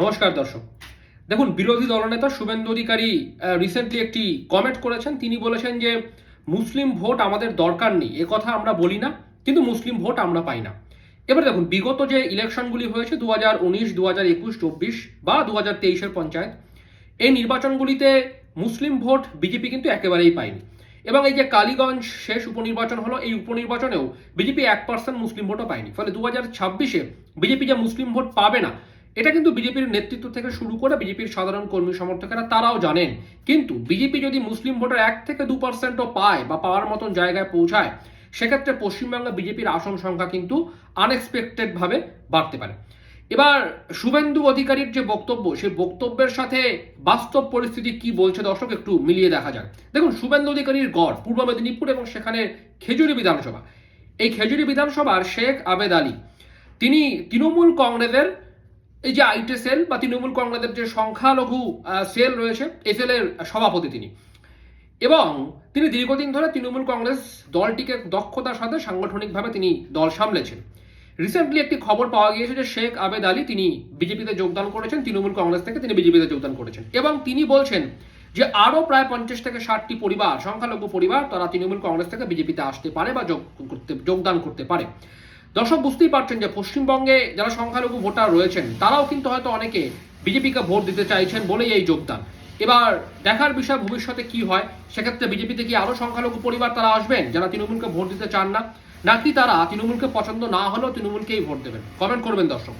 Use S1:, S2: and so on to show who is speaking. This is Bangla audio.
S1: নমস্কার দর্শক। দেখুন, বিরোধী দলনেতা শুভেন্দু অধিকারী রিসেন্টলি একটি কমেন্ট করেছেন। তিনি বলেছেন যে, মুসলিম ভোট আমাদের দরকার নেই। কথা আমরা বলি না, কিন্তু মুসলিম ভোট আমরা পাই না। এবার দেখুন, বিগত যে ইলেকশনগুলি হয়েছে দু হাজার উনিশ দু হাজার একুশ, চব্বিশ বা দু হাজার তেইশের পঞ্চায়েত, এই নির্বাচনগুলিতে মুসলিম ভোট বিজেপি কিন্তু একেবারেই পায়নি। এবং এই যে কালীগঞ্জ শেষ উপনির্বাচন হলো, এই উপনির্বাচনেও বিজেপি এক পার্সেন্ট মুসলিম ভোটও পায়নি। ফলে দু হাজার ছাব্বিশে বিজেপি যে মুসলিম ভোট পাবে না এটা কিন্তু বিজেপির নেতৃত্ব থেকে শুরু করে বিজেপির সাধারণ কর্মী সমর্থকেরা তারাও জানেন। কিন্তু বিজেপি যদি মুসলিম ভোটার এক থেকে দু পার্সেন্টও পায় বা পাওয়ার মতন জায়গায় পৌঁছায়, সেক্ষেত্রে পশ্চিমবঙ্গে বিজেপির আসন সংখ্যা কিন্তু আনএক্সপেক্টেড ভাবে বাড়তে পারে। এবার শুভেন্দু অধিকারীর যে বক্তব্য, সেই বক্তব্যের সাথে বাস্তব পরিস্থিতি কি বলছে দর্শক একটু মিলিয়ে দেখা যাক। দেখুন, শুভেন্দু অধিকারীর গড় পূর্ব মেদিনীপুর এবং সেখানে খেজুরি বিধানসভা। এই খেজুরি বিধানসভার শেখ আবেদ আলী, তিনি তৃণমূল কংগ্রেসের এই যে আইটি সেল বা তৃণমূল কংগ্রেসের যে সংখ্যালঘু সেল রয়েছে, এই সেলের সভাপতি তিনি। এবং তিনি দীর্ঘদিন ধরে তৃণমূল কংগ্রেস দলটিকে দক্ষতার সাথে সাংগঠনিকভাবে তিনি দল সামলেছেন। রিসেন্টলি একটি খবর পাওয়া গিয়েছে যে শেখ আবেদ আলী তিনি বিজেপিতে যোগদান করেছেন, তৃণমূল কংগ্রেস থেকে তিনি বিজেপিতে যোগদান করেছেন। এবং তিনি বলছেন যে আরও প্রায় পঞ্চাশ থেকে ষাটটি পরিবার, সংখ্যালঘু পরিবার, তারা তৃণমূল কংগ্রেস থেকে বিজেপিতে আসতে পারে বা যোগ করতে, যোগদান করতে পারে। দর্শক বুঝতেই পারছেন যে পশ্চিমবঙ্গে যারা সংখ্যালঘু ভোটার রয়েছেন, তারাও কিন্তু হয়তো অনেকে বিজেপিকে ভোট দিতে চাইছেন বলেই এই যোগদান। এবার দেখার বিষয় ভবিষ্যতে কি হয়, সেক্ষেত্রে বিজেপিতে কি আরও সংখ্যালঘু পরিবার তারা আসবেন যারা তৃণমূলকে ভোট দিতে চান না? নাকি তারা তৃণমূলকে পছন্দ না হলেও তৃণমূলকেই ভোট দেবেন? কমেন্ট করবেন দর্শক।